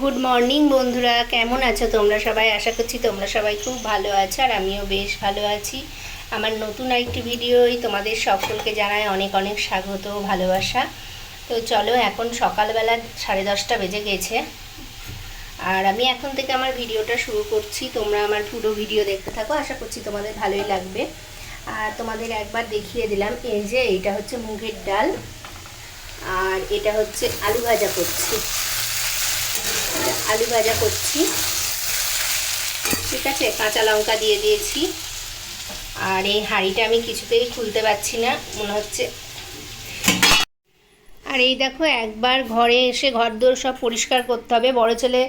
Good morning বন্ধুরা। কেমন আছো তোমরা সবাই? আশা করছি তোমরা সবাই খুব ভালো আছো আর আমিও বেশ ভালো আছি। আমার নতুন একটি ভিডিওই তোমাদের সকলকে জানায় অনেক অনেক স্বাগত ভালোবাসা। তো চলো, এখন সকালবেলা সাড়ে দশটা বেজে গেছে। আর আমি এখন থেকে আমার ভিডিওটা শুরু করছি। তোমরা আমার পুরো ভিডিও দেখতে থাকো। আশা করছি তোমাদের ভালোই লাগবে। আর তোমাদের একবার দেখিয়ে দিলাম, এই যে এটা হচ্ছে মুগের ডাল। আর এটা হচ্ছে আলু ভাজা করছি। আলু ভাজা করছি। ঠিক আছে, কাঁচা লঙ্কা দিয়ে দিয়েছি। আর এই হাঁড়িটা আমি কিছুতেই খুলতে পারছি না, মনে হচ্ছে। আর এই দেখো, একবার ঘরে এসে ঘরদোর সব পরিষ্কার করতে হবে। বড় ছেলে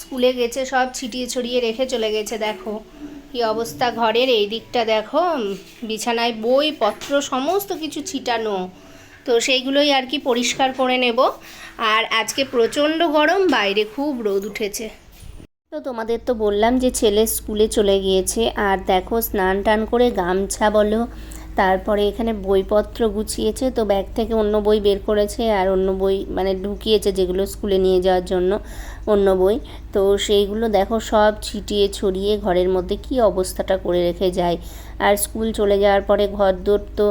স্কুলে গেছে, সব ছিটিয়ে ছড়িয়ে রেখে চলে গেছে, দেখো। কি অবস্থা ঘরের, এই দিকটা দেখো বিছানায় বই, পত্র, সমস্ত কিছু ছিটানো। তো সেইগুলোই আর কি পরিষ্কার করে নেব। আর আজকে প্রচণ্ড গরম, বাইরে খুব রোদ উঠেছে। তো তোমাদের তো বললাম যে ছেলে স্কুলে চলে গিয়েছে, আর দেখো স্নান টান করে গামছা বলো, তারপরে এখানে বইপত্র গুছিয়েছে, তো ব্যাগ থেকে অন্য বই বের করেছে, আর অন্য বই মানে ঢুকিয়েছে যেগুলো স্কুলে নিয়ে যাওয়ার জন্য। অন্য বই। তো সেইগুলো দেখো সব ছিটিয়ে ছড়িয়ে ঘরের মধ্যে কি অবস্থাটা করে রেখে যায়। আর স্কুল চলে যাওয়ার পরে ঘর দোর তো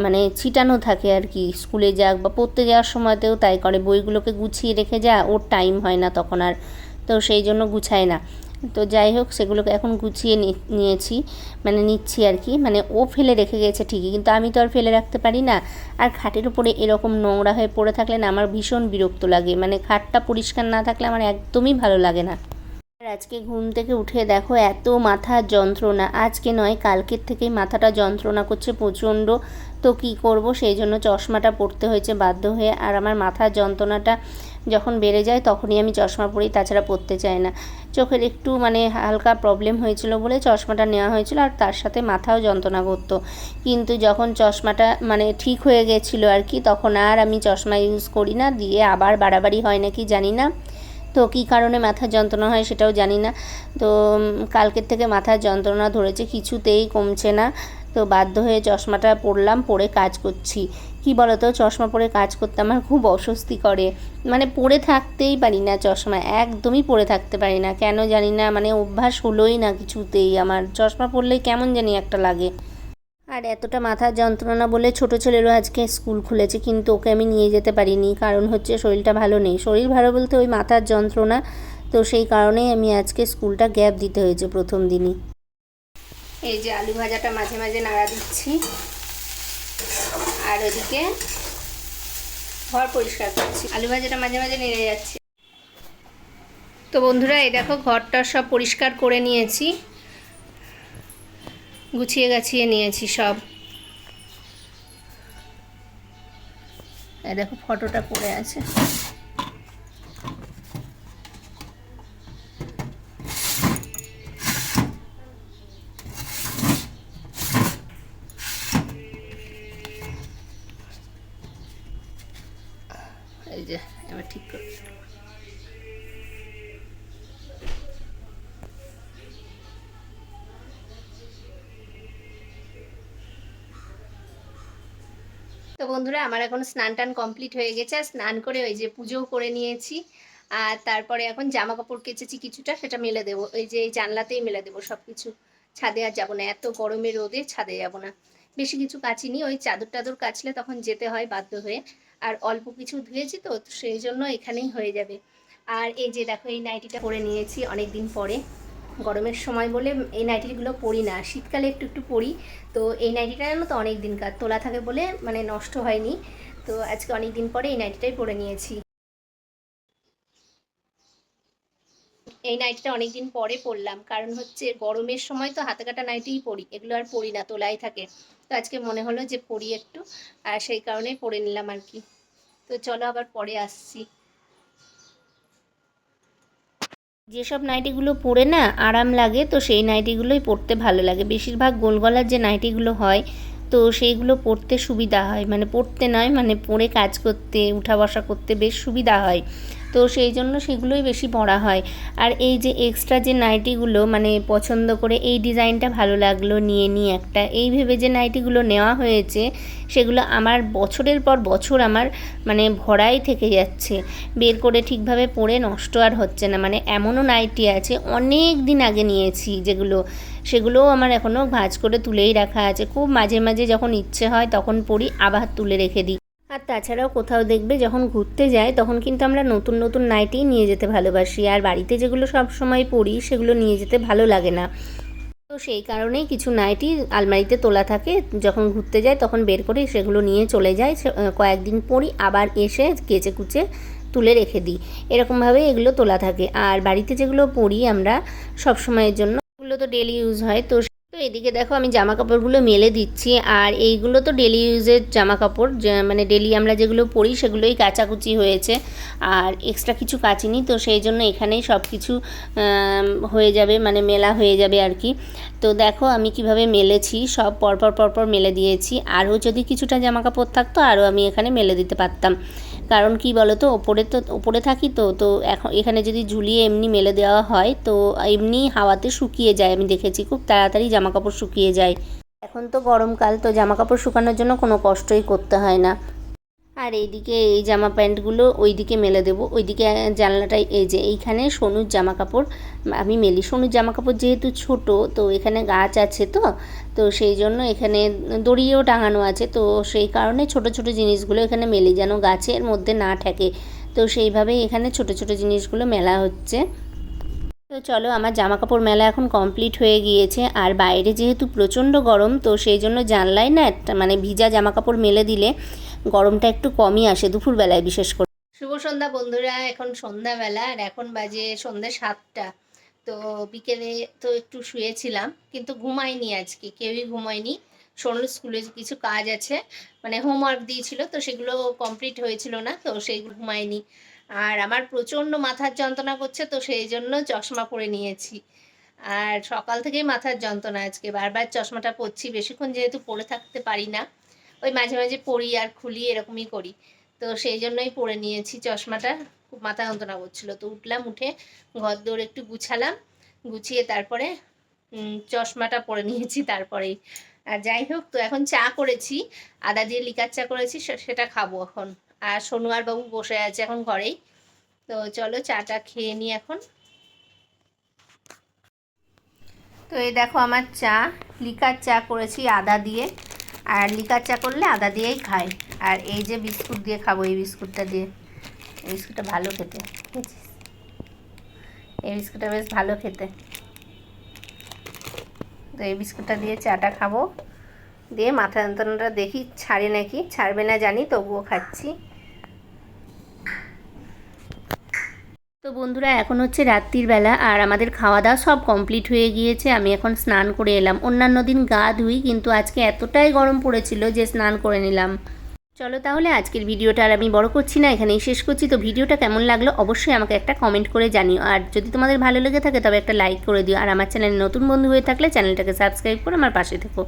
মানে ছিটানো থাকে আর কি। স্কুলে যাক বা পড়তে যাওয়ার সময়তেও তাই করে। বইগুলোকে গুছিয়ে রেখে যা, ওর টাইম হয় না তখন আর। তো সেই জন্য গুছায় না। তো যাই হোক, সেগুলোকে এখন গুছিয়ে নিয়েছি মানে নিচ্ছি আর কি। মানে ও ফেলে রেখে গেছে ঠিকই, কিন্তু আমি তো আর ফেলে রাখতে পারি না। আর খাটের উপরে এরকম নোংরা হয়ে পড়ে থাকলে না আমার ভীষণ বিরক্ত লাগে। মানে খাটটা পরিষ্কার না থাকলে আমার একদমই ভালো লাগে না। আর আজকে ঘুম থেকে উঠে দেখো, এত মাথার যন্ত্রণা। আজকে নয়, কালকের থেকেই মাথাটা যন্ত্রণা করছে প্রচণ্ড। তো কি করব? সেই জন্য চশমাটা পরতে হয়েছে বাধ্য হয়ে। আর আমার মাথার যন্ত্রণাটা যখন বেড়ে যায় তখনই আমি চশমা পরি তাছাড়া পরতে চাই না। চোখের একটু মানে হালকা প্রবলেম হয়েছিল বলে চশমাটা নেওয়া হয়েছিল আর তার সাথে মাথাও যন্ত্রণা করতো। কিন্তু যখন চশমাটা মানে ঠিক হয়ে গেছিল আর কি, তখন আর আমি চশমা ইউজ করি না, দিয়ে আবার বাড়াবাড়ি হয় নাকি জানি না। তো কী কারণে মাথার যন্ত্রণা হয় সেটাও জানি না। তো কালকের থেকে মাথার যন্ত্রণা ধরেছে, কিছুতেই কমছে না। তো বাধ্য হয়ে চশমাটা পরলাম, পরে কাজ করছি। কি বলতো, চশমা পরে কাজ করতে আমার খুব অস্বস্তি করে। মানে পরে থাকতেই পারি না চশমা, একদমই পরে থাকতে পারি না। কেন জানি না মানে অভ্যাস হলোই না কিছুতেই আমার। চশমা পরলেই কেমন জানি একটা লাগে। আর এতটা মাথার যন্ত্রণা বলে ছোট ছেলেরও আজকে স্কুল খুলেছে, কিন্তু ওকে আমি নিয়ে যেতে পারিনি। কারণ হচ্ছে শরীরটা ভালো নেই। শরীর ভালো বলতে ওই মাথার যন্ত্রণা, তো সেই কারণেই আমি আজকে স্কুলটা গ্যাপ দিতে হয়েছে প্রথম দিনই। এই যে আলু ভাজাটা মাঝে মাঝে নাড়া দিচ্ছি। আর ওদিকে ঘর পরিষ্কার করছি। আলু ভাজাটা মাঝে মাঝে নেড়ে যাচ্ছে। তো বন্ধুরা, এই দেখো ঘরটা সব পরিষ্কার করে নিয়েছি। গুছিয়ে গাছিয়ে নিয়েছি সব। এই দেখো ফটোটা পড়ে আছে। যে, এবার ঠিক তো বন্ধুরা, আমার এখন স্নান টান কমপ্লিট হয়ে গেছে। আর স্নান করে ওই যে পুজোও করে নিয়েছি। আর তারপরে এখন জামা কাপড় কেচেছি কিছুটা, সেটা মেলে দেবো। ওই যে জানলাতেই মেলে দেবো সব কিছু ছাদে আর যাব না, এত গরমে রোদে ছাদে যাব না। বেশি কিছু কাচিনি, ওই চাদর টাদর কাচলে তখন যেতে হয় বাধ্য হয়ে। আর অল্প কিছু ধুয়েছি তো সেই জন্য এখানেই হয়ে যাবে। আর এই যে দেখো, এই নাইটিটা পরে নিয়েছি অনেক দিন পরে। গরমের সময় বলে এই নাইটিগুলো পরি না, শীতকালে একটু একটু পরি। তো এই নাইটিটা জানো তো অনেক দিনকার তোলা থাকে বলে মানে নষ্ট হয়নি। তো আজকে অনেক দিন পরে এই নাইটিটাই পরে নিয়েছি। এই নাইটিটা অনেক দিন পরে পরলাম, কারণ হচ্ছে গরমের সময় তো হাতে কাটা নাইটিই পরি, এগুলো আর পরি না, তোলাই থাকে। তো আজকে মনে হলো যে পরি একটু, আর সেই কারণেই পরে নিলাম আর কি। তো চলো আবার পরে আসছি। যেসব নাইটিগুলো পরে না আরাম লাগে, তো সেই নাইটিগুলোই পরতে ভালো লাগে। বেশিরভাগ গোলগলার যে নাইটিগুলো হয়, তো সেইগুলো পরতে সুবিধা হয়। মানে পরতে নয় মানে পরে কাজ করতে, উঠা বসা করতে বেশ সুবিধা হয়। তো সেই জন্য সেগুলোই বেশি পরা হয়। আর এই যে এক্সট্রা যে নাইটিগুলো মানে পছন্দ করে এই ডিজাইনটা ভালো লাগল নিয়ে নিই একটা, এই ভেবে যে নাইটিগুলো নেওয়া হয়েছে, সেগুলো আমার বছরের পর বছর আমার মানে ভরাই থেকে যাচ্ছে। বের করে ঠিকভাবে পরে নষ্ট আর হচ্ছে না। মানে এমনও নাইটি আছে, অনেক দিন আগে নিয়েছি যেগুলো, সেগুলোও আমার এখনও ভাঁজ করে তুলেই রাখা আছে। খুব মাঝে মাঝে যখন ইচ্ছে হয় তখন পরি, আবার তুলে রেখে দিই। আর তাছাড়াও কোথাও দেখবে যখন ঘুরতে যাই তখন কিন্তু আমরা নতুন নতুন নাইটি নিয়ে যেতে ভালোবাসি। আর বাড়িতে যেগুলো সব সময় পরি সেগুলো নিয়ে যেতে ভালো লাগে না। তো সেই কারণেই কিছু নাইটি আলমারিতে তোলা থাকে। যখন ঘুরতে যাই তখন বের করে সেগুলো নিয়ে চলে সে- কয়েকদিন পরি আবার এসে কেচে কুচে তুলে রেখে দিই। এরকমভাবে এগুলো তোলা থাকে। আর বাড়িতে যেগুলো পরি আমরা সব সময়ের জন্য এগুলো তো ডেলি ইউজ হয়। তো তো এদিকে দেখো আমি জামা কাপড়গুলো মেলে দিচ্ছি, আর এইগুলো তো ডেলি ইউজের জামা কাপড় মানে ডেলি আমরা যেগুলো পরি সেগুলোই কাচাকুচি হয়েছে, আর এক্সট্রা কিছু কাচিনি, তো সেই জন্য এখানেই সব কিছু হয়ে যাবে মানে মেলা হয়ে যাবে আর কি। তো দেখো আমি কীভাবে মেলেছি, সব পরপর পরপর মেলে দিয়েছি, আরও যদি কিছুটা জামা কাপড় থাকতো আরও আমি এখানে মেলে দিতে পারতাম। কারণ কি বলো তো ওপরে তো, ওপরে থাকি তো তো এখন এখানে যদি ঝুলিয়ে এমনি মেলে দেওয়া হয়, তো এমনি হাওয়াতে শুকিয়ে যায়, আমি দেখেছি, খুব তাড়াতাড়ি জামা কাপড় শুকিয়ে যায়। এখন তো গরমকাল, তো জামা কাপড় শুকানোর জন্য কোনো কষ্টই করতে হয় না। আর এইদিকে এই জামা প্যান্টগুলো ওইদিকে মেলে দেবো। ওইদিকে জানলাটায় এই যে এইখানে সোনুর জামা কাপড়। আমি মেলি সোনুর জামা কাপড় যেহেতু ছোট, তো এখানে গাছ আছে তো তো সেই জন্য এখানে দড়িয়েও টাঙানো আছে। তো সেই কারণে ছোট ছোট জিনিসগুলো এখানে মেলি যেন গাছের মধ্যে না ঠেকে। তো সেইভাবেই এখানে ছোট ছোট জিনিসগুলো মেলা হচ্ছে। তো চলো, আমার জামা কাপড় মেলা এখন কমপ্লিট হয়ে গিয়েছে। আর বাইরে যেহেতু প্রচণ্ড গরম, তো সেই জন্য জানলাই না একটা মানে ভিজা জামা কাপড় মেলে দিলে গরমটা একটু কমই আসে দুপুরবেলায় বিশেষ করে। শুভ সন্ধ্যা বন্ধুরা, এখন সন্ধ্যাবেলা আর এখন বাজে সন্ধ্যে সাতটা। তো বিকেলে তো একটু শুয়েছিলাম, কিন্তু ঘুমাইনি আজকে, কেউই ঘুমায়নি। সোনুর স্কুলে কিছু কাজ আছে মানে হোমওয়ার্ক দিয়েছিল, তো সেগুলো কমপ্লিট হয়েছিল না, তো সেইগুলো ঘুমায়নি। আর আমার প্রচণ্ড মাথার যন্ত্রণা করছে, তো সেই জন্য চশমা পরে নিয়েছি। আর সকাল থেকেই মাথার যন্ত্রণা আজকে, বারবার চশমাটা পরছি, বেশিক্ষণ যেহেতু পরে থাকতে পারি না, ওই মাঝে মাঝে পরি আর খুলি, এরকমই করি। তো সেই জন্যই পরে নিয়েছি চশমাটা, খুব মাথা যন্ত্রণা করছিল। তো উঠলাম, উঠে ঘর দৌড় একটু গুছালাম, গুছিয়ে তারপরে চশমাটা পরে নিয়েছি তারপরেই। আর যাই হোক, তো এখন চা করেছি, আদা দিয়ে লিকার চা করেছি সেটা খাব এখন। আর সোনু আর বাবু বসে আছে এখন ঘরেই। তো চলো চাটা খেয়ে নিই এখন। তো এই দেখো আমার চা, লিকার চা করেছি আদা দিয়ে। আর লিকার চা করলে আদা দিয়েই খাই। আর এই যে বিস্কুট দিয়ে খাব, এই বিস্কুটটা দিয়ে। এই বিস্কুটটা ভালো খেতে? এই বিস্কুটটা বেশ ভালো খেতে। তো এই বিস্কুটটা দিয়ে চাটা খাব। দিয়ে মাথা যন্ত্রণাটা দেখি, ছাড়ে নাকি? ছাড়বে না জানি, তবুও খাচ্ছি। তো বন্ধুরা, এখন হচ্ছে রাত্রির বেলা আর আমাদের খাওয়া দাওয়া সব কমপ্লিট হয়ে গিয়েছে। আমি এখন স্নান করে এলাম। অন্যান্য দিন গা ধুই, কিন্তু আজকে এতটাই গরম পড়েছিল যে স্নান করে নিলাম। চলো তাহলে আজকের ভিডিওটা আর আমি বড় করছি না, এখানেই শেষ করছি। তো ভিডিওটা কেমন লাগল অবশ্যই আমাকে একটা কমেন্ট করে জানিও। আর যদি তোমাদের ভালো লেগে থাকে তবে একটা লাইক করে দিও। আর আমার চ্যানেলে নতুন বন্ধু হয়ে থাকলে চ্যানেলটাকে সাবস্ক্রাইব করে আমার পাশে থেকো।